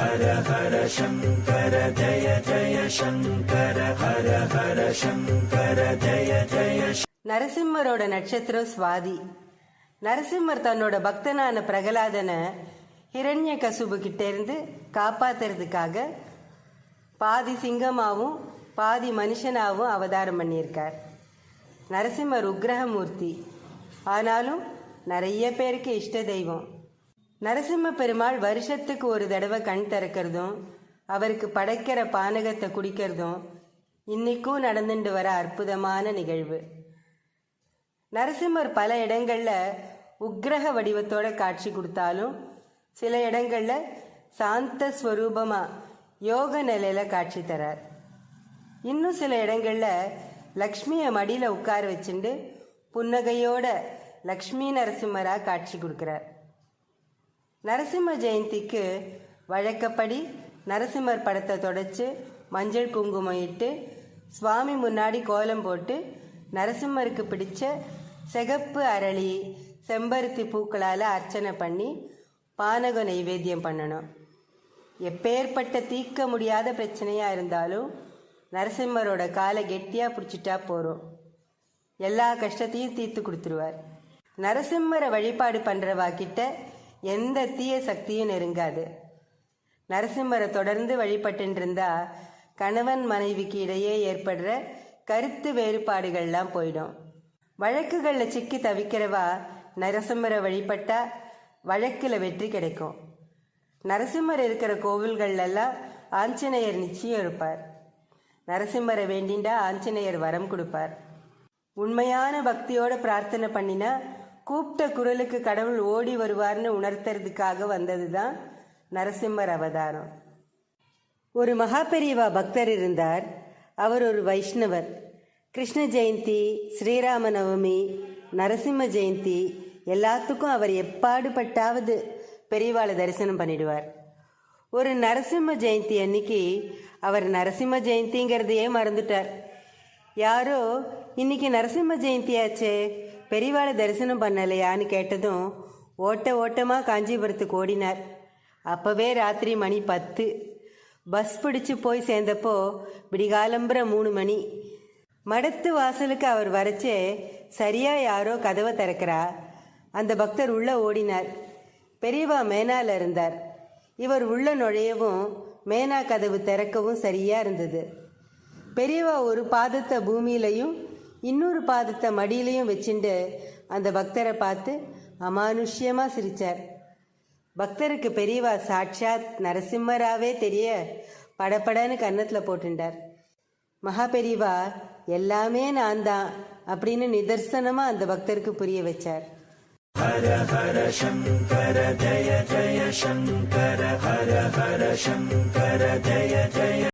ஹர ஹர சங்கர ஜய ஜய சங்கர ஹர ஹர சங்கர ஜய ஜய நரசிம்மரோட நட்சத்திரம் சுவாதி. நரசிம்மர் தன்னோட பக்தனான பிரகலாதனை ஹிரண்ய கசுபு கிட்டேருந்து காப்பாத்துறதுக்காக பாதி சிங்கமாவும் பாதி மனுஷனாவும் அவதாரம் பண்ணியிருக்கார். நரசிம்மர் உக்கிரகமூர்த்தி ஆனாலும் நிறைய பேருக்கு இஷ்ட தெய்வம். நரசிம்ம பெருமாள் வருஷத்துக்கு ஒரு தடவை கண் திறக்கிறதும் அவருக்கு படைக்கிற பானகத்தை குடிக்கிறதும் இன்னைக்கும் நடந்துட்டு வர அற்புதமான நிகழ்வு. நரசிம்மர் பல இடங்களில் உக்ரக வடிவத்தோட காட்சி கொடுத்தாலும் சில இடங்களில் சாந்த ஸ்வரூபமாக யோக நிலையில் காட்சி தரார். இன்னும் சில இடங்களில் லக்ஷ்மியை மடியில் உட்கார வச்சுண்டு புன்னகையோட லக்ஷ்மி நரசிம்மராக காட்சி கொடுக்குறார். நரசிம்ம ஜெயந்திக்கு வழக்கப்படி நரசிம்மர் படத்தை தொடச்சு மஞ்சள் குங்குமம் இட்டு சுவாமி முன்னாடி கோலம் போட்டு நரசிம்மருக்கு பிடிச்ச சிகப்பு அரளி செம்பருத்தி பூக்களால் அர்ச்சனை பண்ணி பானக நைவேத்தியம் பண்ணணும். எப்பேற்பட்ட தீர்க்க முடியாத பிரச்சனையாக இருந்தாலும் நரசிம்மரோட காலை கெட்டியாக பிடிச்சிட்டா போகிறோம் எல்லா கஷ்டத்தையும் தீர்த்து கொடுத்துருவார். நரசிம்மரை வழிபாடு பண்ணுறவா கிட்ட எந்த தீய சக்தியும் நெருங்காது. நரசிம்மரை தொடர்ந்து வழிபட்டுருந்தா கணவன் மனைவிக்கு இடையே ஏற்படுற கருத்து வேறுபாடுகள்லாம் போயிடும். வழக்குகளில் சிக்கி தவிக்கிறவா நரசிம்மரை வழிபட்டா வழக்கில் வெற்றி கிடைக்கும். நரசிம்மர் இருக்கிற கோவில்கள்லாம் ஆஞ்சநேயர் நிச்சயம் இருப்பார். நரசிம்மரை வேண்டிண்டா ஆஞ்சநேயர் வரம் கொடுப்பார். உண்மையான பக்தியோட பிரார்த்தனை பண்ணினா கூப்பிட்ட குரலுக்கு கடவுள் ஓடி வருவார்னு உணர்த்துறதுக்காக வந்தது தான் நரசிம்மர் அவதாரம். ஒரு மகாபெரியவா பக்தர் இருந்தார். அவர் ஒரு வைஷ்ணவர். கிருஷ்ண ஜெயந்தி ஸ்ரீராம நவமி நரசிம்ம ஜெயந்தி எல்லாத்துக்கும் அவர் எப்பாடுபட்டாவது பெரியவாளை தரிசனம் பண்ணிடுவார். ஒரு நரசிம்ம ஜெயந்தி அன்னைக்கு அவர் நரசிம்ம ஜெயந்திங்கிறதையே மறந்துட்டார். யாரோ இன்னைக்கு நரசிம்ம ஜெயந்தியாச்சே பெரியவாளை தரிசனம் பண்ணலையான்னு கேட்டதும் ஓட்ட ஓட்டமாக காஞ்சிபுரத்துக்கு ஓடினார். அப்போவே ராத்திரி மணி பத்து. பஸ் பிடிச்சு போய் சேர்ந்தப்போ விடிகாலம்புற மூணு மணி. மடத்து வாசலுக்கு அவர் வரைச்சே சரியா யாரோ கதவை திறக்கிறா. அந்த பக்தர் உள்ள ஓடினார். பெரியவா மேனால இருந்தார். இவர் உள்ள நுழையவும் மேனா கதவு திறக்கவும் சரியா இருந்தது. பெரியவா ஒரு பாதத்தை பூமியிலையும் இன்னொரு பாதத்தை மடியிலையும் வச்சுண்டு அந்த பக்தரை பார்த்து அமானுஷ்யமாக சிரித்தார் பக்தருக்கு பெரியவா சாட்சாத் நரசிம்மராவே தெரிய படபடன்னு கன்னத்தில் போட்டுண்டார். மகா பெரியவா எல்லாமே நான் தான் அப்படின்னு நிதர்சனமா அந்த பக்தருக்கு புரிய வச்சார். ஹர ஹர சங்கர ஜய ஜய சங்கர ஹர ஹர சங்கர ஜய ஜய